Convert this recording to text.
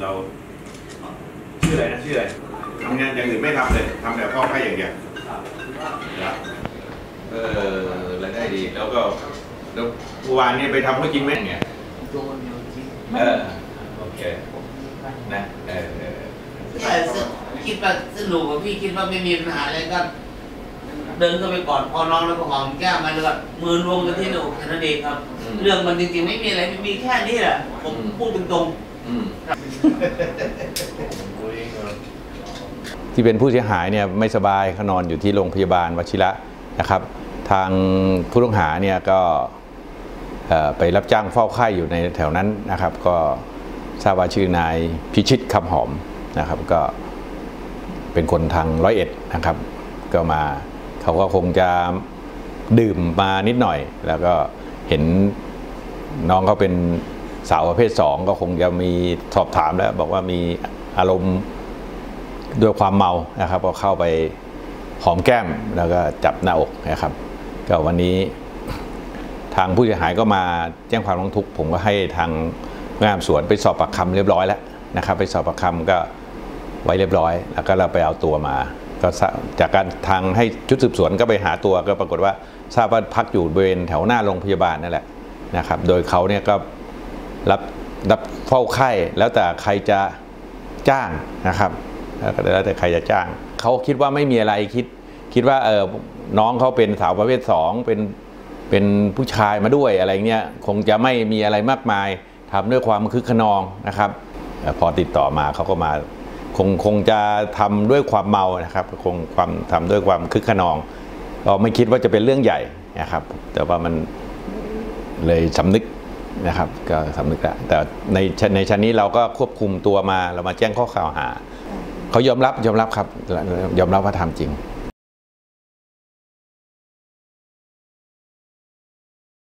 เราชื่ออะไรนะชื่ออะไรทำงานอย่างอื่นไม่ทำเลยทำแต่พ่อไข่อย่างเดียวครับเออรายได้ดี แล้วก็แล้วเมื่อวานนี้ไปทำเขาจริงไหมเนี่ยโดนอยู่จริงเออโอเคนะเออเออแต่คิดว่าสนุกกับพี่คิดว่าไม่มีปัญหาอะไรก็เดินเข้าไปกอดพอน้องแล้วก็หอมแก้มมันแล้วก็มือรวมกันที่หนูแค่นั้นเองครับ เรื่องมันจริงๆไม่มีอะไรมันมีแค่นี้แหละผมพูดตรงอืม ที่เป็นผู้เสียหายเนี่ยไม่สบายเขานอนอยู่ที่โรงพยาบาลวชิระนะครับ ทางผู้ต้องหาเนี่ยก็ไปรับจ้างเฝ้าไข้อยู่ในแถวนั้นนะครับ ก็ทราบว่าชื่อนายพิชิตคำหอมนะครับ ก็เป็นคนทางร้อยเอ็ดนะครับ ก็มาเขาก็คงจะดื่มมานิดหน่อย แล้วก็เห็นน้องเขาเป็น สาวประเภทสองก็คงจะมีสอบถามแล้ว บอกว่ามีอารมณ์ด้วยความเมานะครับ ก็เข้าไปหอมแก้มแล้วก็จับหน้าอกนะครับ ก็วันนี้ทางผู้เสียหายก็มาแจ้งความร้องทุกข์ผมก็ให้ทางงานสวนไปสอบปากคำเรียบร้อยแล้วนะครับ ไปสอบปากคำก็ไว้เรียบร้อย แล้วก็เราไปเอาตัวมาก็จากการทางให้ชุดสืบสวนก็ไปหาตัวก็ปรากฏว่าทราบว่าพักอยู่บริเวณแถวหน้าโรงพยาบาลนั่นแหละนะครับ โดยเขาเนี่ยก็ รับรับเฝ้าไข้แล้วแต่ใครจะจ้างนะครับแล้วแต่ใครจะจ้างเขาคิดว่าไม่มีอะไรคิด คิดว่าเออน้องเขาเป็นสาวประเภทสองเป็นเป็นผู้ชายมาด้วยอะไรเงี้ยคงจะไม่มีอะไรมากมายทำด้วยความคึกขนองนะครับ พอติดต่อมาเขาก็มาคงคงจะทำด้วยความเมานะครับ คงความทำด้วยความคึกขนองก็ไม่คิดว่าจะเป็นเรื่องใหญ่นะครับ แต่ว่ามันเลยสำนึก นะครับก็สำนึกแล้วแต่ในในชั้นนี้เราก็ควบคุมตัวมาเรามาแจ้งข้อกล่าวหาเขายอมรับยอมรับครับยอมรับว่าทำจริง